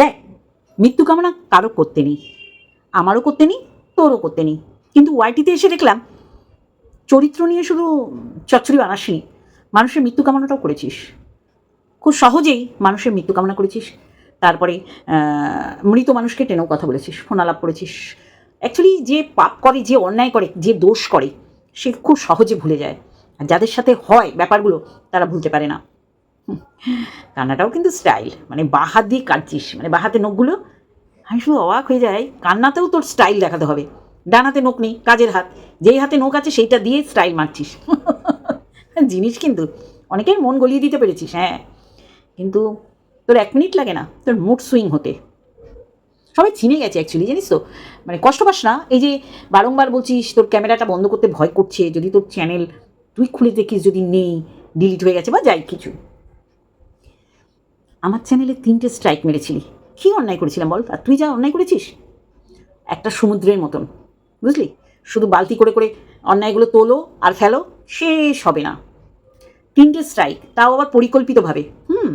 দেখ, মৃত্যু কামনা কারও করতে নেই, আমারও করতে নেই, তোরও করতে নেই। কিন্তু ওয়াইটিতে এসে দেখলাম, চরিত্র নিয়ে শুধু চচ্চড়ি বানাসনি, মানুষের মৃত্যু কামনাটাও করেছিস। খুব সহজেই মানুষের মৃত্যু কামনা করেছিস। তারপরে মৃত মানুষকে টেনেও কথা বলেছিস ফোন আলাপ করেছিস। অ্যাকচুয়ালি যে পাপ করে, যে অন্যায় করে, যে দোষ করে, সে খুব সহজে ভুলে যায়। আর যাদের সাথে হয় ব্যাপারগুলো, তারা ভুলতে পারে না। কান্নাটাও কিন্তু স্টাইল মানে বাঁ হাত দিয়ে কাটছিস মানে বাঁ হাতে নখগুলো। আমি শুধু অবাক হয়ে যাই, কান্নাতেও তোর স্টাইল দেখাতে হবে। ডান হাতে নখ নেই, কাজের হাত। যেই হাতে নখ আছে, সেইটা দিয়ে স্টাইল মারছিস। জিনিস কিন্তু, অনেকের মন গলিয়ে দিতে পেরেছিস হ্যাঁ। কিন্তু তোর এক মিনিট লাগে না, তোর মুড সুইং হতে। সবাই চিনে গেছে অ্যাকচুয়ালি জানিস তো? মানে কষ্ট পাস না? এই যে বারংবার বলছিস, তোর ক্যামেরাটা বন্ধ করতে ভয় করছে, যদি তোর চ্যানেল তুই খুলে দেখিস যদি নেই ডিলিট হয়ে গেছে বা যাই কিছু। আমার চ্যানেলে তিনটে স্ট্রাইক মেরেছিলি। কী অন্যায় করেছিলাম বল? আর তুই যা অন্যায় করেছিস? একটা সমুদ্রের মতন, বুঝলি? শুধু বালতি করে করে অন্যায়গুলো তোলো আর ফেলো, শেষ হবে না। তিনটে স্ট্রাইক, তাও আবার পরিকল্পিতভাবে। হুম,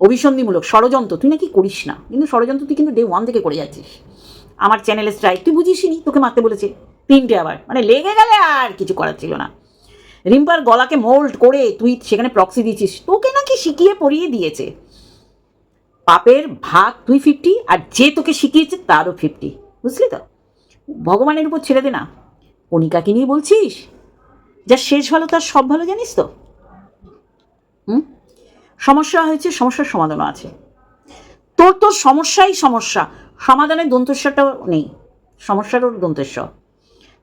অভিসন্ধিমূলক, ষড়যন্ত্র, তুই নাকি করিস না। কিন্তু ষড়যন্ত্র তুই কিন্তু ডে ওয়ান থেকে করে যাচ্ছিস। আমার চ্যানেলে স্ট্রাইক, তুই বুঝিসনি, তোকে মারতে বলেছে। তিনটে আবার মানে লেগে গেলে আর কিছু করার ছিল না। রিম্পার গলাকে মোল্ড করে তুই সেখানে প্রক্সি দিয়েছিস, তোকে নাকি শিখিয়ে পড়িয়ে দিয়েছে। পাপের ভাগ তুই ফিফটি আর যে তোকে শিখিয়েছে তারও ফিফটি বুঝলি তো? ভগবানের উপর ছেড়ে দে না। কণিকাকে নিয়ে বলছিস? যা শেষ ভালো, তার সব ভালো, জানিস তো? হুম? সমস্যা হয়েছে, সমস্যার সমাধানও আছে। তোর তোর সমস্যাই সমস্যা। সমাধানের দন্তস্বরটাও নেই। সমস্যারও দন্তেশ্বর।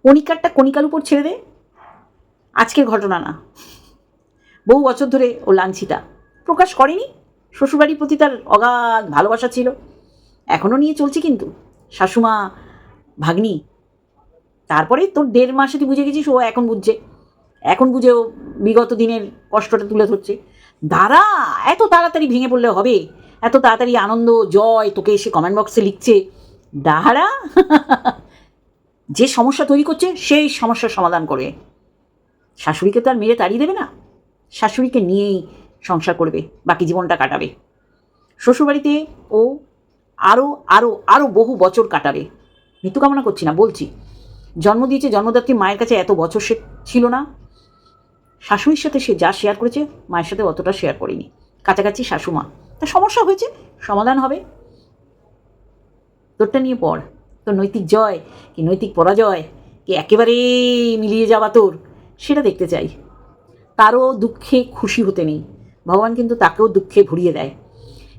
কণিকারটা কণিকার উপর ছেড়ে দে। আজকের ঘটনা না। বহু বছর ধরে ও লাঞ্ছিতা। প্রকাশ করেনি? শ্বশুরবাড়ির প্রতি তার অগাধ ভালোবাসা ছিল। এখনও নিয়ে চলছে কিন্তু। শাশুমা, ভাগ্নি, তারপরে তোর দেড় মাসে তুই বুঝে গেছিস, ও এখন বুঝছে। এখন বুঝে ও বিগত দিনের কষ্টটা তুলে ধরছে। দাঁড়া, এত তাড়াতাড়ি ভেঙে পড়লে হবে? এত তাড়াতাড়ি আনন্দ, জয়, তোকে এসে কমেন্ট বক্সে লিখছে। দাঁড়া, যে সমস্যা তৈরি করছে, সেই সমস্যার সমাধান করে। শাশুড়িকে তো আর মেরে তাড়িয়ে দেবে না। শাশুড়িকে নিয়েই সংসার করবে, বাকি জীবনটা কাটাবে। শ্বশুরবাড়িতে ও আরও আরও আরও বহু বছর কাটাবে। মৃত্যু কামনা করছি না, বলছি। জন্ম দিয়েছে জন্মদাত্রী মায়ের কাছে এত বছর সে ছিল না। শাশুড়ির সাথে সে যা শেয়ার করেছে, মায়ের সাথে অতটা শেয়ার করেনি। কাছাকাছি শাশুমা। তা সমস্যা হয়েছে, সমাধান হবে। তোরটা নিয়ে পড়। তোর নৈতিক জয়, কি নৈতিক পরাজয়, কি একেবারে মিলিয়ে যাওয়া তোর, সেটা দেখতে চাই। তারও দুঃখে খুশি হতে নেই। ভগবান কিন্তু তাকেও দুঃখে ভরিয়ে দেয়।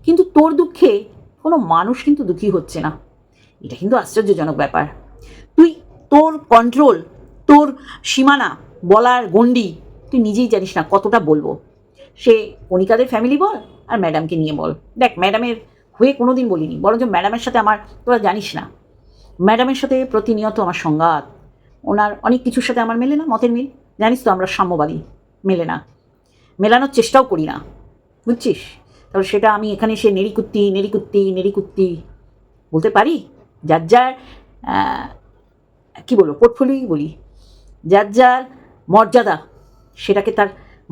কিন্তু তোর দুঃখে কোনো মানুষ কিন্তু দুঃখী হচ্ছে না। এটা কিন্তু আশ্চর্যজনক ব্যাপার। তুই তোর কন্ট্রোল তোর সীমানা, বলার গণ্ডি তুই নিজেই জানিস না কতটা বলব। সে কণিকাদের ফ্যামিলি বল আর ম্যাডামকে নিয়ে বল। দেখ ম্যাডামের হয়ে কোনো দিন বলিনি, বরঞ্চ ম্যাডামের সাথে আমার তোরা জানিস না। ম্যাডামের সাথে প্রতিনিয়ত আমার সংঘাত। ওনার অনেক কিছুর সাথে আমার মেলে না, মতের মিল। জানিস তো আমরা সাম্যবাদী, মেলে না। মেলানোর চেষ্টাও করি না। বুঝছিস? তাহলে সেটা আমি এখানে এসে নেড়িকুত্তি নেড়িকুত্তি নেড়িকুত্তি বলতে পারি? যার যার কী বলব পোর্টফোলিওই বলি। যার যার মর্যাদা, সেটাকে তার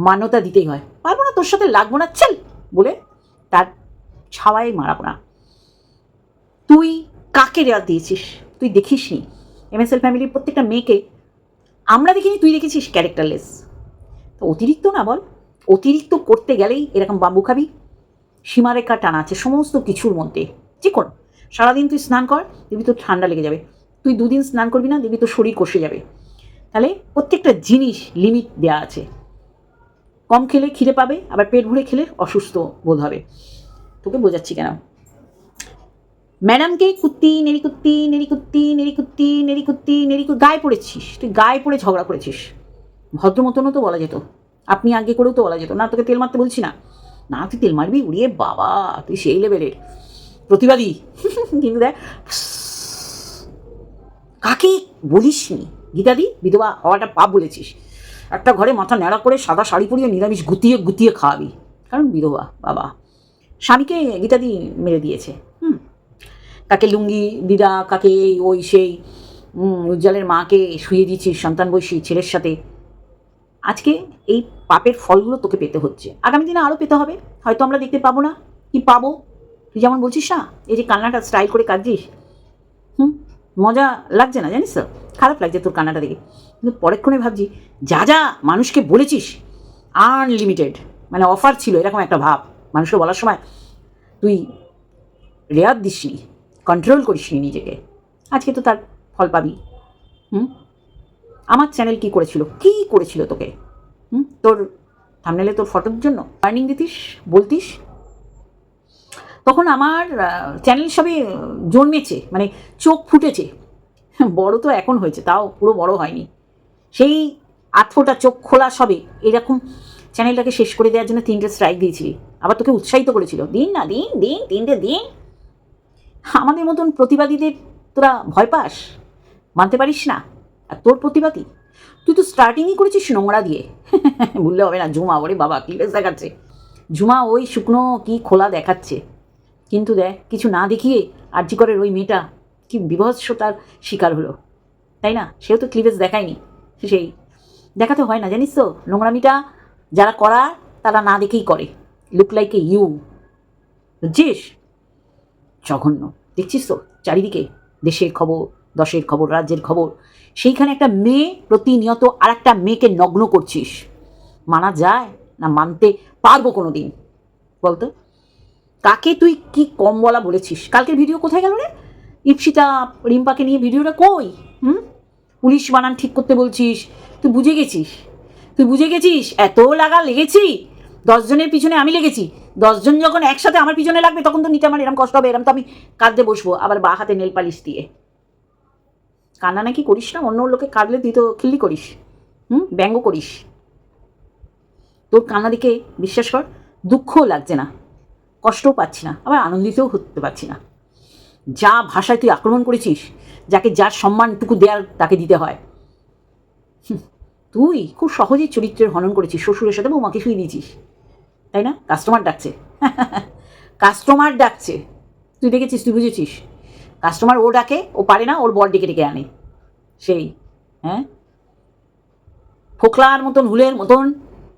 মান্যতা দিতেই হয়। পারব না তোর সাথে লাগবো না চল বলে তার ছাওয়ায় মারাবো না। তুই কাকে রেয়ার দিয়েছিস? তুই দেখিস নি এমএসএল ফ্যামিলির প্রত্যেকটা মেয়েকে আমরা দেখিনি, তুই দেখেছিস ক্যারেক্টারলেস তো অতিরিক্ত না বল। অতিরিক্ত করতে গেলেই এরকম বাম্বু খাবি। সীমারেখা টানা আছে, সমস্ত কিছুর মধ্যে। যে কর, সারাদিন তুই স্নান কর, দেখবি তোর ঠান্ডা লেগে যাবে। তুই দুদিন স্নান করবি না, দেখবি তোর শরীর কষে যাবে। তাহলে প্রত্যেকটা জিনিস লিমিট দেওয়া আছে। কম খেলে খিদে পাবে, আবার পেট ভরে খেলে অসুস্থ বোধ হবে। তোকে বোঝাচ্ছি কেন? ম্যাডামকে কুত্তি, নেড়ি কুত্তি নেড়ি কুত্তি নেড়ি কুত্তি নেড়ি কুত্তি কু- গায়ে পড়েছিস। তুই গায়ে পড়ে ঝগড়া করেছিস। ভদ্র মতনও তো বলা যেত। আপনি আগে করেও তো বলা যেত না, তোকে তেল মারতে বলছি না। না, তুই তেল মারবি? উড়িয়ে বাবা, তুই সেই লেভেলের প্রতিবাদী। কিন্তু দেখ, কাকে বলিস বলিসনি? গীতাদি, বিধবা হওয়াটা পাপ বলেছিস। একটা ঘরে মাথা ন্যাড়া করে সাদা শাড়ি পরিয়ে নিরামিষ গুতিয়ে গুতিয়ে খাওয়াবি। কারণ বিধবা, বাবা। স্বামীকে গীতাদি মেরে দিয়েছে। হুম। কাকে লুঙ্গি, দিদা, কাকে ওই সেই উজ্জ্বলের মাকে শুয়ে দিয়েছিস, সন্তান বয়সী ছেলের সাথে। আজকে এই পাপের ফলগুলো তোকে পেতে হচ্ছে। আগামী দিনে আরও পেতে হবে। হয়তো আমরা দেখতে পাবো না। কি পাবো? তুই যেমন বলছিস না, এই যে কান্নাটা স্টাইল করে কাঁদছিস। হুম? মজা লাগছে না জানিস তো? খারাপ লাগছে তোর কান্নাটা দেখে। কিন্তু পরেক্ষণে ভাবছি, যা যা মানুষকে বলেছিস আনলিমিটেড মানে অফার ছিল, এরকম একটা ভাব। মানুষকে বলার সময় তুই রেয়ার দিসনি কন্ট্রোল করিসনি নিজেকে। আজকে তো তার ফল পাবি। হুম? আমার চ্যানেল কি করেছিল? কি করেছিল তোকে? হুম? তোর থামনেলে তোর ফটোর জন্য ওয়ার্নিং দিতিস? বলতিস? তখন আমার চ্যানেল সবে জন্মেছে মানে চোখ ফুটেছে। বড় তো এখন হয়েছে, তাও পুরো বড় হয়নি। সেই আট চোখ খোলা সবে এরকম চ্যানেলটাকে শেষ করে দেওয়ার জন্য তিনটে স্ট্রাইক দিয়েছিলি। আবার তোকে উৎসাহিত করেছিল। দিন না, দিন দিন, তিনটে দিন। আমাদের মতন প্রতিবাদীদের তোরা ভয় পাস? মানতে পারিস না? আর তোর প্রতিবাদী তুই তো স্টার্টিংই করেছিস নোংরা দিয়ে। বললে হবে না, ঝুমা, ওরে বাবা, কি বেশ দেখাচ্ছে। ঝুমা, ওই শুকনো কি খোলা দেখাচ্ছে। কিন্তু দেখ, কিছু না দেখিয়ে আর্জি করের ওই মেয়েটা কি বিভৎসতার শিকার হলো। তাই না? সেও তো ক্লিভেজ দেখায়নি সেই। দেখাতে হয় না, জানিস তো, নোংরামিটা যারা করার তারা না দেখেই করে। লুক লাইক এ ইউ বুঝছিস জঘন্য। দেখছিস তো, চারিদিকে দেশের খবর দশের খবর, রাজ্যের খবর। সেইখানে একটা মেয়ে প্রতিনিয়ত আর একটা মেয়েকে নগ্ন করছিস। মানা যায় না মানতে পারব কোনো দিন বলতো? কাকে তুই কি কম বলা বলেছিস? কালকের ভিডিও কোথায় গেল রে? ইপসিতা রিম্পাকে নিয়ে ভিডিওটা কই? হুম? পুলিশ বানান ঠিক করতে বলছিস? তুই বুঝে গেছিস? তুই বুঝে গেছিস? এত লাগা লেগেছি? দশজনের পিছনে আমি লেগেছি। দশজন যখন একসাথে আমার পিছনে লাগবে, তখন তো নিতে আমার এরম কষ্ট হবে। এরম তো আমি কাঁদতে বসবো, আবার বা হাতে নেল পালিশ দিয়ে। কান্না নাকি করিস না? অন্য লোকে কাঁদলে তুই তো খিল্লি করিস। হুম? ব্যঙ্গ করিস। তোর কান্না দিকে বিশ্বাস কর, দুঃখও লাগছে না, কষ্টও পাচ্ছি না, আবার আনন্দিতও হতে পারছি না। যা ভাষায় তুই আক্রমণ করেছিস, যাকে যার সম্মানটুকু দেওয়ার তাকে দিতে হয়। তুই খুব সহজেই চরিত্রের হনন করেছিস, শ্বশুরের সাথে বৌমাকে শুয়ে দিয়েছিস। তাই না? কাস্টমার ডাকছে। কাস্টমার ডাকছে। তুই দেখেছিস, তুই বুঝেছিস? কাস্টমার ও ডাকে, ও পারে না, ওর বর ডেকে ডেকে আনে। সেই হ্যাঁ? ফোকলার মতন, হুলের মতন,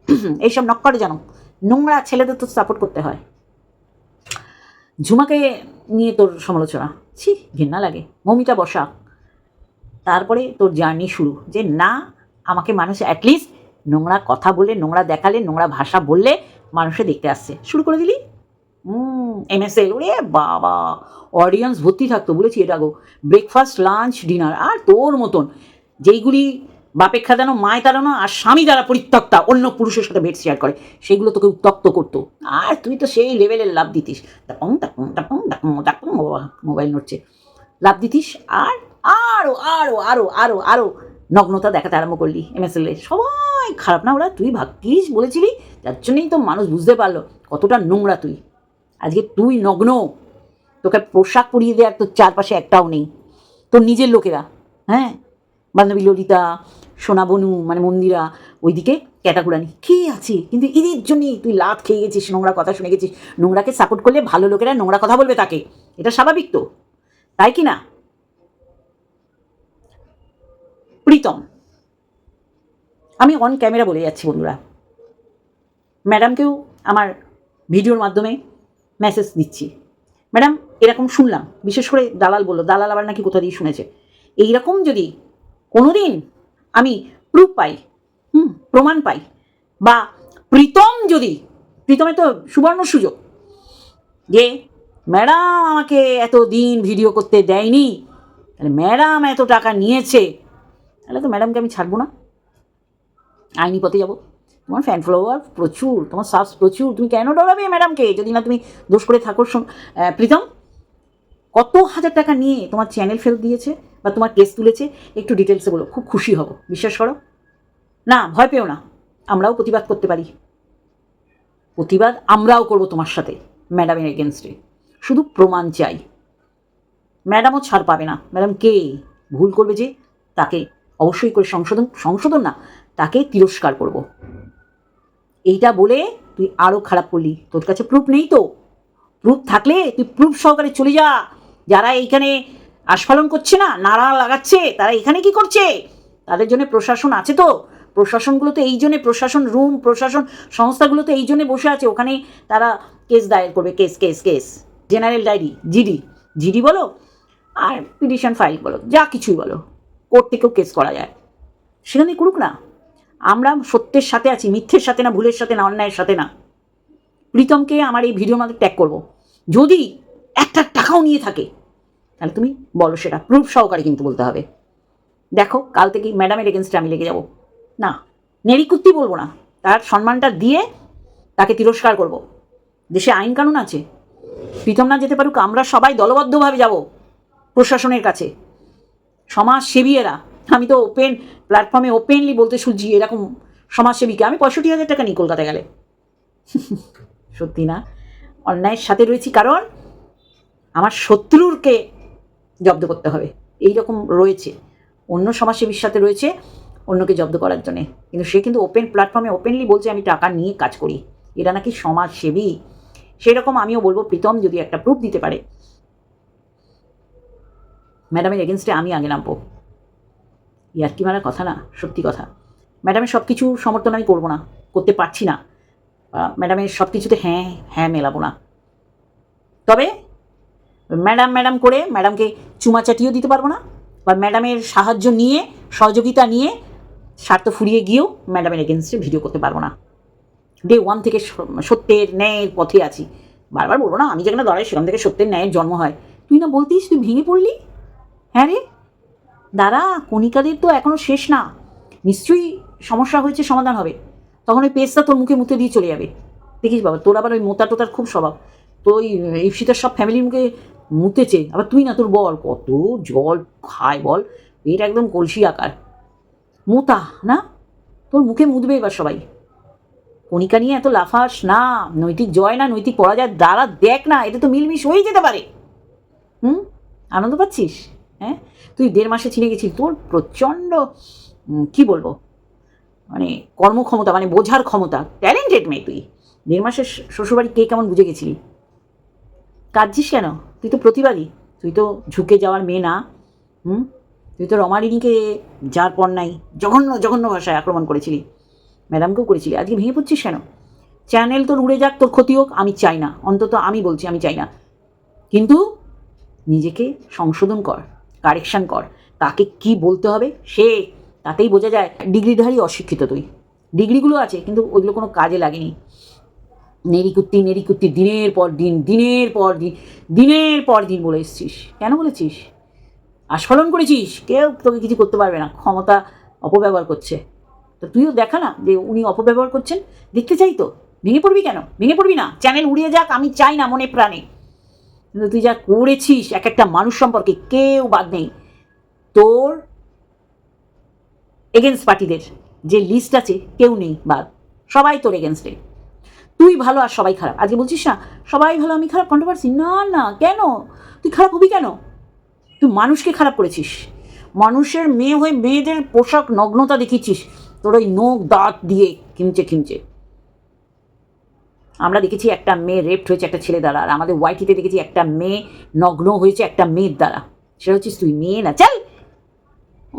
এইসব নক করে জানো নোংরা ছেলেদের তো সাপোর্ট করতে হয়। ঝুমাকে নিয়ে তোর সমালোচনা। ছি, ঘৃণা লাগে। মমিটা বসা। তারপরে তোর জার্নি শুরু। যে না, আমাকে মানুষ অ্যাটলিস্ট নোংরা কথা বলে, নোংরা দেখালে, নোংরা ভাষা বললে মানুষে দেখতে আসছে। শুরু করে দিলি? এমএসএল ওরে বাবা। অডিয়েন্স ভর্তি থাকতো, বলেছি, এটা গো ব্রেকফাস্ট লাঞ্চ ডিনার আর তোর মতন, যেইগুলি বাপেক্ষা খাদানো মায় তাড়ানো, আর স্বামী দ্বারা পরিত্যক্তা, অন্য পুরুষের সাথে বেড শেয়ার করে, সেগুলো তোকে উত্তক্ত করতো। আর তুই তো সেই লেভেলের লাভ দিতিস। মোবাইল নড়ছে। লাভ দিতিস, আর আরও আরও আরও আরও আরও নগ্নতা দেখাতে আরম্ভ করলি এমএসএল সবাই খারাপ না, ওরা তুই ভাগ্যিস বলেছিলি, তার জন্যই তো মানুষ বুঝতে পারল কতটা নোংরা তুই। আজকে তুই নগ্ন। তোকে পোশাক পরিয়ে দেওয়ার তোর চারপাশে একটাও নেই। তোর নিজের লোকেরা হ্যাঁ? বান্ধবী ললিতা, সোনাবনু মানে মন্দিরা, ওইদিকে ক্যাটাকুরানি কে আছে? কিন্তু এদের জন্যই তুই লাত খেয়ে গেছিস, নোংরা কথা শুনে গেছিস। নোংরাকে সাপোর্ট করলে ভালো লোকেরা নোংরা কথা বলবে তাকে। এটা স্বাভাবিক তো। তাই কি না? প্রীতম, আমি অন ক্যামেরা বলে যাচ্ছি বন্ধুরা। ম্যাডামকেও আমার ভিডিওর মাধ্যমে মেসেজ দিচ্ছি। ম্যাডাম এরকম শুনলাম। বিশেষ করে দালাল বলল, দালাল আবার নাকি কোথা দিয়ে শুনেছে? এইরকম যদি কোনো দিন আমি প্রুফ পাই, হুম, প্রমাণ পাই, বা প্রীতম যদি প্রীতমে তো সুবর্ণ সুযোগ, যে ম্যাডাম আমাকে এত দিন ভিডিও করতে দেয়নি, তাহলে ম্যাডাম এত টাকা নিয়েছে, তাহলে তো ম্যাডামকে আমি ছাড়বো না। আইনি পথে যাব। তোমার ফ্যান ফলোয়ার প্রচুর, তোমার সাবস প্রচুর, তুমি কেন ডরাবে ম্যাডামকে? যদি না তুমি দোষ করে থাকো প্রীতম কত হাজার টাকা নিয়ে তোমার চ্যানেল ফেরত দিয়েছে বা তোমার কেস তুলেছে, একটু ডিটেলসে বলো, খুব খুশি হব, বিশ্বাস করো? না, ভয় পেও না, আমরাও প্রতিবাদ করতে পারি। প্রতিবাদ আমরাও করব তোমার সাথে ম্যাডামের এগেনস্টে শুধু প্রমাণ চাই। ম্যাডামও ছাড় পাবে না। ম্যাডাম কে ভুল করবে যে তাকে অবশ্যই করে সংশোধন সংশোধন না, তাকে তিরস্কার করব। এইটা বলে তুই আরও খারাপ করলি। তোর কাছে প্রুফ নেই তো। প্রুফ থাকলে তুই প্রুফ সহকারে চলে যা। যারা এইখানে আস্ফালন করছে না, নাড়া লাগাচ্ছে, তারা এখানে কি করছে? তাদের জন্য প্রশাসন আছে তো। প্রশাসনগুলো তো এই জন্যে প্রশাসন রুম, প্রশাসন সংস্থাগুলো তো এই জন্যে বসে আছে। ওখানে তারা কেস দায়ের করবে, case case case. General diary GD. GD বলো আর পিটিশন ফাইল বলো, যা কিছুই বলো। কোর্ট থেকেও কেস করা যায়। সেখানে করুক না। আমরা সত্যের সাথে আছি, মিথ্যের সাথে না, ভুলের সাথে না, অন্যায়ের সাথে না। প্রীতমকে আমার এই ভিডিওর মধ্যে ট্যাগ করব। যদি একটা টাকাও নিয়ে থাকে। তাহলে তুমি বলো সেটা প্রুফ সহকারে কিন্তু বলতে হবে। দেখো, কাল থেকে ম্যাডামের এগেনস্টে আমি লেগে যাব। না, নেড়িকুত্তি বলব না। তার সম্মানটা দিয়ে তাকে তিরস্কার করব। দেশে আইন কানুন আছে। প্রীতম না যেতে পারুক, আমরা সবাই দলবদ্ধভাবে যাব প্রশাসনের কাছে। সমাজসেবী এরা। আমি তো ওপেন প্ল্যাটফর্মে ওপেনলি বলতে শুনছি, এরকম সমাজসেবীকে। আমি পঁয়ষট্টি হাজার টাকা নিই কলকাতা গেলে। সত্যি না? অন্যায়ের সাথে রয়েছি কারণ আমার শত্রুরকে জব্দ করতে হবে। এই রকম রয়েছে। অন্য সমাজসেবীর সাথে রয়েছে অন্যকে জব্দ করার জন্যে। কিন্তু সে কিন্তু ওপেন প্ল্যাটফর্মে ওপেনলি বলছে, আমি টাকা নিয়ে কাজ করি। এরা নাকি সমাজসেবী। সেরকম আমিও বলব, প্রীতম যদি একটা প্রুফ দিতে পারে। ম্যাডামের এগেনস্টে আমি আগে নামবো। ইয়ার কি মারার কথা না, সত্যি কথা। ম্যাডামের সব কিছু সমর্থন আমি করব না, করতে পারছি না। ম্যাডামের সব কিছুতে হ্যাঁ হ্যাঁ মেলাবো না। তবে ম্যাডাম ম্যাডাম করে ম্যাডামকে চুমা চাটিয়েও দিতে পারব না বা ম্যাডামের সাহায্য নিয়ে, সহযোগিতা নিয়ে স্বার্থ ফুরিয়ে গিয়েও ম্যাডামের এগেনস্টে ভিডিও করতে পারব না। ডে ওয়ান থেকে সত্যের ন্যায়ের পথে আছি। বারবার বলব না, আমি যেখানে দাঁড়াই সেখান থেকে সত্যের ন্যায়ের জন্ম হয়। তুই না বলতিস তুই ভেঙে পড়লি? হ্যাঁ রে। দাঁড়া, কণিকাদের তো এখনও শেষ না। নিশ্চয়ই সমস্যা হয়েছে, সমাধান হবে। তখন ওই পেস্টটা তোর মুখে মুখে দিয়ে চলে যাবে। দেখিস বাবা, তোর আবার ওই মোতা টোতার খুব স্বভাব। তো ওই ইপসিতার সব ফ্যামিলির মুখে মুতেছে। আবার তুই না, তোর বল, কত জল খায় বল, পেট একদম কলসি আকার। মোতা, না? তোর মুখে মুদবে এবার সবাই। কণিকা নিয়ে এত লাফাস, না, নৈতিক জয় না, নৈতিক পরাজয় দ্বারা দেখ না, এটা তো মিলমিশ হয়ে যেতে পারে। হুম? আনন্দ পাচ্ছিস? হ্যাঁ? তুই দেড় মাসে চিনে গেছিস তোর প্রচণ্ড কি বলব? মানে কর্মক্ষমতা মানে বোঝার ক্ষমতা ট্যালেন্টেড মেয়ে তুই। দেড় মাসের শ্বশুরবাড়ি কে কেমন বুঝে গেছিলি? কাঁদছিস কেন? তুই তো প্রতিবাদী তুই তো ঝুঁকে যাওয়ার মেয়ে না, হুম? তুই তো রমারিনীকে যার পর নাই, জঘন্য জঘন্য ভাষায় আক্রমণ করেছিলি। ম্যাডামকেও করেছিলি। আজকে ভেঙে পড়ছিস কেন? চ্যানেল তোর উড়ে যাক, তোর ক্ষতি হোক, আমি চাই না। অন্তত আমি বলছি, আমি চাই না। কিন্তু নিজেকে সংশোধন কর, কারেকশান কর। তাকে কি বলতে হবে, সে তাতেই বোঝা যায়। ডিগ্রিধারী অশিক্ষিত তুই। ডিগ্রিগুলো আছে, কিন্তু ওইগুলো কোনো কাজে লাগেনি। নেরিকুত্তি নেরিকুত্তি দিনের পর দিন, দিনের পর দিন, দিনের পর দিন বলে এসছিস। কেন বলেছিস? আস্ফলন করেছিস? কেউ তোকে কিছু করতে পারবে না। ক্ষমতা অপব্যবহার করছে। তো তুইও দেখা না যে উনি অপব্যবহার করছেন? দেখতে চাই তো। ভেঙে পড়বি কেন? ভেঙে পড়বি না। চ্যানেল উড়িয়ে যাক, আমি চাই না মনে প্রাণে। কিন্তু তুই যা করেছিস, এক একটা মানুষ সম্পর্কে কেউ বাদ নেই। তোর এগেনস্ট পার্টিদের যে লিস্ট আছে, কেউ নেই বাদ। সবাই তোর এগেনস্টে তুই ভালো আর সবাই খারাপ। আজকে বলছিস না সবাই ভালো, আমি খারাপ? কন্ট্রোভার্সি না না, কেন? তুই খারাপ হবি কেন? তুই মানুষকে খারাপ করেছিস। মানুষের মেয়ে হয়ে মেয়েদের পোশাক নগ্নতা দেখিয়েছিস। তোর ওই নখ দাঁত দিয়ে খিমচে খিমচে আমরা দেখেছি একটা মেয়ে রেপ্ট হয়েছে একটা ছেলে দ্বারা, আর আমাদের ওয়াইটিতে দেখেছি একটা মেয়ে নগ্ন হয়েছে একটা মেয়ের দ্বারা। সেটা হচ্ছিস তুই মেয়ে না, চল।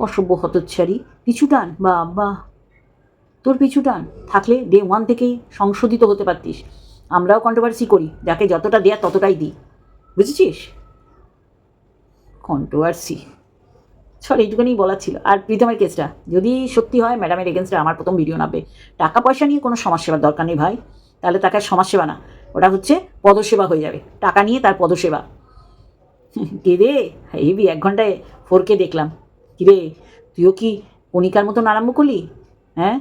অসভ্য হতচ্ছাড়ি পিছু টান বা বা তোর পিছু টান, থাকলে ডে ওয়ান থেকেই সংশোধিত হতে পারতিস। আমরাও কন্ট্রোভার্সি করি, যাকে যতটা দেয়া ততটাই দিই। বুঝেছিস? কন্ট্রোভার্সি সর এইটুকুনি বলার ছিল। আর প্রীতমের কেসটা যদি সত্যি হয় ম্যাডামের এগেনস্টে আমার প্রথম ভিডিও নামবে। টাকা পয়সা নিয়ে কোনো সমাজসেবার দরকার নেই ভাই। তাহলে তাকে সমাজসেবা না, ওটা হচ্ছে পদসেবা হয়ে যাবে। টাকা নিয়ে তার পদসেবা। কে রে? হেবি এক ঘন্টায় ফোরকে দেখলাম। কিরে তুইও কি কণিকার মতন আরম্ভ করলি? হ্যাঁ?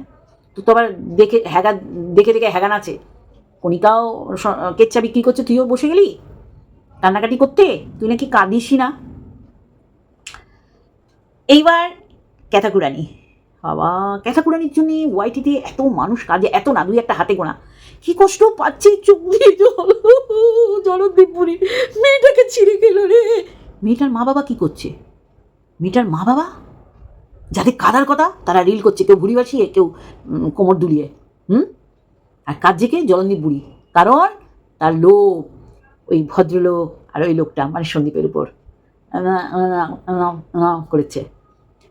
তো আবার দেখে হ্যাগা, দেখে দেখে হ্যাগান আছে। কণিকাও কেচ্চা বিক্রি করছে, তুইও বসে গেলি? কান্নাকাটি করতে? তুই নাকি কাঁদিসই না? এইবার ক্যাথাকুরানি। বাবা, ক্যাথাকুরানির জন্য ওয়াইটিতে এত মানুষ কাজে, এত না, দুই একটা হাতে গোনা। কি কষ্ট পাচ্ছি চোখ দিয়ে জল জলদীপুরি মেয়েটাকে ছিঁড়ে গেল রে। মেয়েটার মা বাবা কি করছে? মেয়েটার মা বাবা যাদের কাদার কথা, তারা রিল করছে, কেউ ভুড়ি বাসিয়ে, কেউ কোমর দুলিয়ে, হুম? আর কার্যেকে জলন্দীপ বুড়ি। কারণ তার লোক ওই ভদ্রলোক আর ওই লোকটা মানে সন্দীপের উপর। করেছে।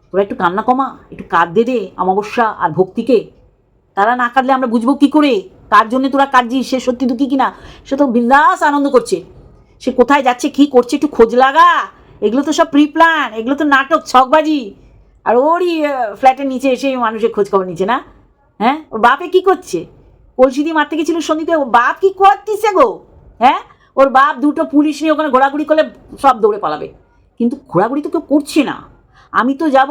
তোরা একটু কান্না কমা, একটু কাঁদতে দে অমাবস্যা আর ভক্তিকে। তারা না কাঁদলে আমরা বুঝব কী করে? কার জন্য তোরা কাঁদছিস? সে সত্যি দুঃখী কিনা? সে তো বিন্দাস আনন্দ করছে। সে কোথায় যাচ্ছে, কি করছে, একটু খোঁজ লাগা। এগুলো তো সব প্রি প্ল্যান এগুলো তো নাটক, ছকবাজি। আর ওরই ফ্ল্যাটের নিচে এসে মানুষের খোঁজ খবর নিচ্ছে, না? হ্যাঁ? ওর বাপে কি করছে? কলসি দিয়ে মারতে গেছিল সন্দীপে, ও বাপ কি করতিছে গো? হ্যাঁ? ওর বাপ দুটো পুলিশ নিয়ে ওখানে ঘোরাঘুরি করলে সব দৌড়ে পালাবে। কিন্তু ঘোরাঘুরি তো কেউ করছে না। আমি তো যাব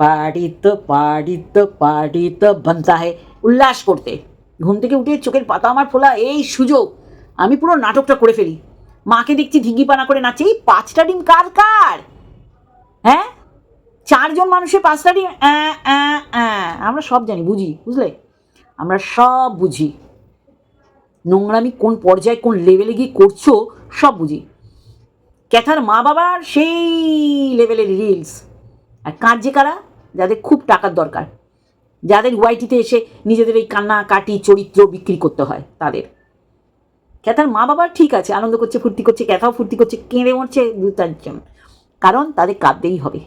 পার্টি তো পার্টি তো হে উল্লাস করতে। ঘুম থেকে উঠে চোখের পাতা আমার ফোলা, এই সুযোগ। আমি পুরো নাটকটা করে ফেলি। মাকে দেখছি ঢিঙ্গি পানা করে নাচে এই পাঁচটা ডিম কার কার? চারজন মানুষের পাঁচটা ডিম। আমরা সব জানি, বুঝি, বুঝলে? আমরা সব বুঝি। নোংরামি কোন পর্যায়ে, কোন লেভেলে গিয়ে করছ, সব বুঝি। ক্যাথার মা বাবার সেই লেভেলের রিলস আর কাঁদছে কারা? যাদের খুব টাকার দরকার। যাদের ওয়াইটিতে এসে নিজেদের এই কান্না, কাটি, চরিত্র বিক্রি করতে হয়, তাদের। ক্যাথার মা বাবা ঠিক আছে, আনন্দ করছে, ফুর্তি করছে, ক্যাথাও ফুর্তি করছে, কেঁদে মরছে দু চারজন। কারণ তাদের কাঁদতেই হবে।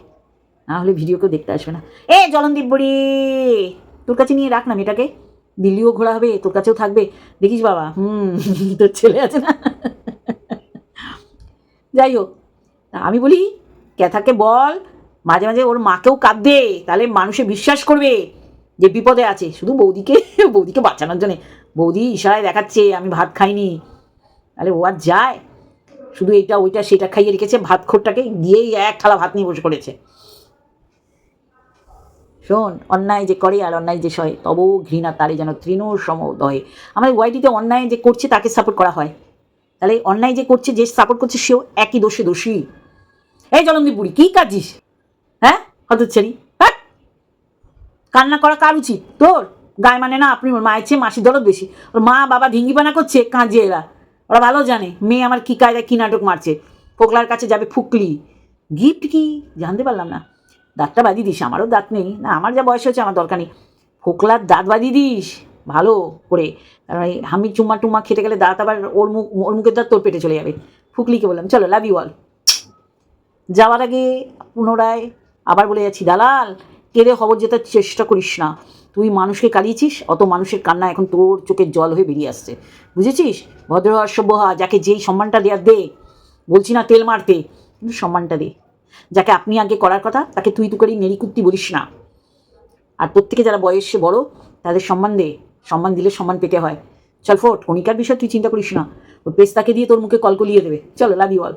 না হলে ভিডিও কেউ দেখতে আসবে না। এ, জলনদীপ বুড়ি! তোর কাছে নিয়ে রাখ না মেয়েটাকে। দিল্লিও ঘোরা হবে, তোর কাছেও থাকবে। দেখিস বাবা, হুম, তোর ছেলে আছে না? যাই হোক আমি বলি ক্যাথাকে বল, মাঝে মাঝে ওর মাকেও কাঁদবে, তাহলে মানুষে বিশ্বাস করবে যে বিপদে আছে। শুধু বৌদিকে বৌদিকে বাঁচানোর জন্যে। বৌদি ইশারায় দেখাচ্ছে, আমি ভাত খাইনি। তাহলে ও আর যায়। শুধু এইটা ওইটা, সেটা খাইয়ে রেখেছে, ভাত খোরটাকে গিয়েই এক থালা ভাত নিয়ে বসে পড়েছে। শোন, অন্যায় যে করে আর অন্যায় যে সয়, তব ঘৃণা তারে যেন তৃণ সমদয়ে। আমাদের ওয়াইটিতে অন্যায় যে করছে তাকে সাপোর্ট করা হয়। তাহলে অন্যায় যে করছে, যে সাপোর্ট করছে, সেও একই দোষে দোষী। এই জলন্দি বুড়ি, কী কাজিস হ্যাঁ? হতচ্ছারি হ্যাঁ? কান্না করা কার উচিত? তোর? গায়ে মানে না, আপনি মায়ের চেয়ে মাসির দরদ বেশি। ওর মা বাবা ঢিঙ্গিপানা করছে, কাঁদছে এরা। ওরা ভালো জানে, মেয়ে আমার কী কায়দায় কী নাটক মারছে। ফোকলার কাছে যাবে ফুকলি। গিফট কি? জানতে পারলাম না। দাঁতটা বাঁধিয়ে দিস, আমারও দাঁত নেই। না, আমার যা বয়স হয়েছে আমার দরকার নেই। ফোকলার দাঁত বাঁধিয়ে দিস, ভালো করে। কারণ এই আমি চুম্মা টুম্মা খেতে গেলে দাঁত আবার ওর মুখ, ওর মুখের দাঁত তোর পেটে চলে যাবে। ফুকলিকে বললাম, চলো লাভ ইউ অল যাওয়ার আগে পুনরায় আবার বলে যাচ্ছি, দালাল কেঁদে খবর জেতার চেষ্টা করিস না। তুই মানুষকে কাঁদিয়েছিস, অত মানুষের কান্না এখন তোর চোখের জল হয়ে বেরিয়ে আসছে। বুঝেছিস? ভদ্র হওয়ার সভ্য হওয়া, যাকে যেই সম্মানটা দেওয়ার দে, বলছি না তেল মারতে, কিন্তু সম্মানটা দে। যাকে আপনি আগে করার কথা, তাকে তুই তু মেরি কুত্তি বলিস না। আর প্রত্যেকে যারা বয়সে বড়, তাদের সম্মান দে। সম্মান দিলে সম্মান পেতে হয়। চল ফোট, কণিকার বিষয় তুই চিন্তা করিস না। ওই পেস্তাকে দিয়ে তোর মুখে কল কলিয়ে দেবে। চলো লাভ ইউ অল